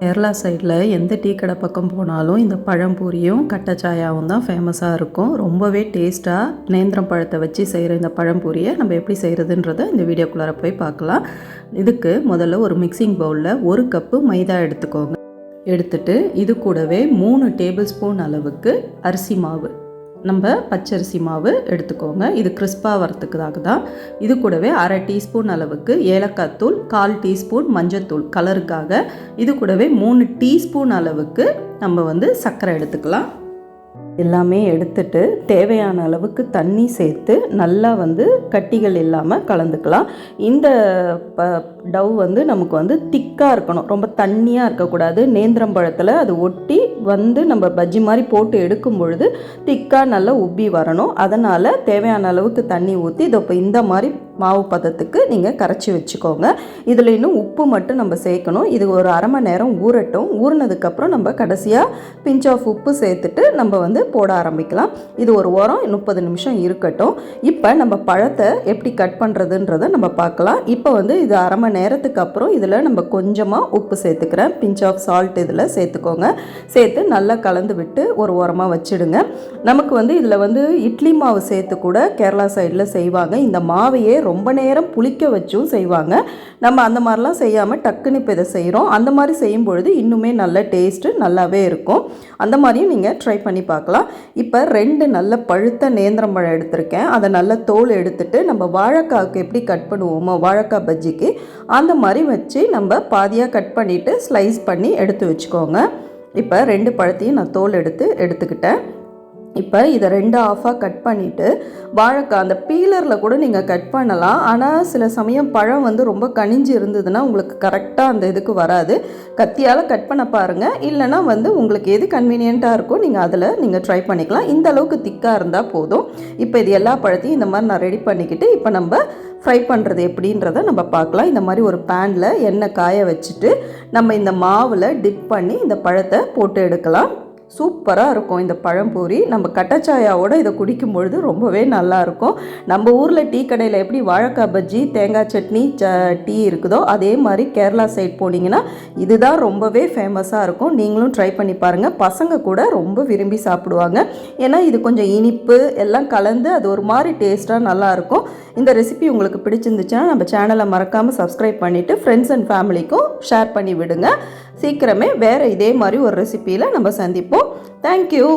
கேரளா சைடில் எந்த டீ கடை பக்கம் போனாலும் இந்த பழம்பூரியும் கட்டச்சாயாவும் தான் ஃபேமஸாக இருக்கும். ரொம்பவே டேஸ்ட்டாக நேந்திரம் பழத்தை வச்சு செய்கிற இந்த பழம்பூரியை நம்ம எப்படி செய்கிறதுன்றத இந்த வீடியோக்குள்ளார போய் பார்க்கலாம். இதுக்கு முதல்ல ஒரு மிக்சிங் பவுலில் ஒரு கப்பு மைதா எடுத்துக்கோங்க. எடுத்துட்டு இது கூடவே மூணு டேபிள் ஸ்பூன் அளவுக்கு அரிசி மாவு. நம்ம பச்சரிசி மாவு எடுத்துக்கோங்க. இது கிறிஸ்பாக வரத்துக்காக தான் இது கூடவே அரை டீஸ்பூன் அளவுக்கு ஏலக்காய் தூள் கால் டீஸ்பூன் மஞ்சத்தூள் கலருக்காக. இது கூடவே மூணு டீஸ்பூன் அளவுக்கு நம்ம வந்து சர்க்கரை எடுத்துக்கலாம். எல்லாமே எடுத்துட்டு தேவையான அளவுக்கு தண்ணி சேர்த்து நல்லா வந்து கட்டிகள் இல்லாமல் கலந்துக்கலாம். இந்த ப டவ் வந்து நமக்கு வந்து திக்காக இருக்கணும். ரொம்ப தண்ணியாக இருக்கக்கூடாது. நேந்திரம் பழத்தில் அது ஒட்டி வந்து நம்ம பஜ்ஜி மாதிரி போட்டு எடுக்கும் பொழுது திக்காக நல்லா உப்பி வரணும். அதனால் தேவையான அளவுக்கு தண்ணி ஊற்றி இதை இப்போ இந்த மாதிரி மாவு பதத்துக்கு நீங்கள் கரைச்சி வச்சுக்கோங்க. இதில் இன்னும் உப்பு மட்டும் நம்ம சேர்க்கணும். இது ஒரு அரை மணி நேரம் ஊறட்டும். ஊறினதுக்கப்புறம் நம்ம கடைசியாக பிஞ்ச் ஆஃப் உப்பு சேர்த்துட்டு நம்ம வந்து போட ஆரம்பிக்கலாம். இது ஒரு உரம் முப்பது நிமிஷம் இருக்கட்டும். இப்போ நம்ம பழத்தை எப்படி கட் பண்ணுறதுன்றதை நம்ம பார்க்கலாம். இப்போ வந்து இது அரை மணி நேரத்துக்கு அப்புறம் இதில் நம்ம கொஞ்சமாக உப்பு சேர்த்துக்கிறேன். பிஞ்ச் ஆஃப் சால்ட் இதில் சேர்த்துக்கோங்க. சேர்த்து நல்லா கலந்து விட்டு ஒரு உரமாக வச்சுடுங்க. நமக்கு வந்து இதில் வந்து இட்லி மாவு சேர்த்து கூட கேரளா சைடில் செய்வாங்க. இந்த மாவையே ரொம்ப நேரம் புளிக்க வச்சும் செய்வாங்க. நம்ம அந்த மாதிரிலாம் செய்யாமல் டக்குன்னு இப்போ இதை செய்கிறோம் அந்த மாதிரி செய்யும் பொழுது இன்னுமே நல்ல டேஸ்ட்டு நல்லாவே இருக்கும். அந்த மாதிரியும் நீங்கள் ட்ரை பண்ணி பார்க்கலாம். இப்போ ரெண்டு நல்ல பழுத்த நேந்திரம் பழம் எடுத்திருக்கேன். அதை நல்ல தோல் எடுத்துட்டு நம்ம வாழைக்காவுக்கு எப்படி கட் பண்ணுவோமோ வாழைக்காய் பஜ்ஜிக்கு அந்த மாதிரி வச்சு நம்ம பாதியாக கட் பண்ணிவிட்டு ஸ்லைஸ் பண்ணி எடுத்து வச்சுக்கோங்க. இப்போ ரெண்டு பழத்தையும் நான் தோல் எடுத்து எடுத்துக்கிட்டேன். இப்போ இதை ரெண்டு ஆஃபாக கட் பண்ணிவிட்டு வாழைக்காய் அந்த பீலரில் கூட நீங்கள் கட் பண்ணலாம். ஆனால் சில சமயம் பழம் வந்து ரொம்ப கனிஞ்சு இருந்ததுன்னா உங்களுக்கு கரெக்டாக அந்த இதுக்கு வராது. கத்தியால் கட் பண்ண பாருங்கள் இல்லைனா வந்து உங்களுக்கு எது கன்வீனியண்ட்டாக இருக்கோ நீங்கள் அதில் நீங்கள் ட்ரை பண்ணிக்கலாம். இந்த அளவுக்கு திக்காக இருந்தால் போதும். இப்போ இது எல்லா பழத்தையும் இந்த மாதிரி நான் ரெடி பண்ணிக்கிட்டு இப்போ நம்ம ஃப்ரை பண்ணுறது எப்படின்றத நம்ம பார்க்கலாம். இந்த மாதிரி ஒரு பேனில் எண்ணெய் காய வச்சுட்டு நம்ம இந்த மாவில் டிப் பண்ணி இந்த பழத்தை போட்டு எடுக்கலாம். சூப்பராக இருக்கும். இந்த பழம்பூரி நம்ம கட்டச்சாயாவோட இதை குடிக்கும் பொழுது ரொம்பவே நல்லாயிருக்கும். நம்ம ஊரில் டீ கடையில் எப்படி வாழைக்காய் பஜ்ஜி தேங்காய் சட்னி ச டீ இருக்குதோ அதே மாதிரி கேரளா சைட் போனீங்கன்னா இதுதான் ரொம்பவே ஃபேமஸாக இருக்கும். நீங்களும் ட்ரை பண்ணி பாருங்கள் பசங்க கூட ரொம்ப விரும்பி சாப்பிடுவாங்க. ஏன்னா இது கொஞ்சம் இனிப்பு எல்லாம் கலந்து அது ஒரு மாதிரி டேஸ்ட்டாக நல்லாயிருக்கும். இந்த ரெசிபி உங்களுக்கு பிடிச்சிருந்துச்சுன்னா நம்ம சேனலை மறக்காமல் சப்ஸ்கிரைப் பண்ணிவிட்டு ஃப்ரெண்ட்ஸ் அண்ட் ஃபேமிலிக்கும் ஷேர் பண்ணி விடுங்க. சீக்கிரமே வேறு இதே மாதிரி ஒரு ரெசிப்பியில் நம்ம சந்திப்போம். தேங்க்யூ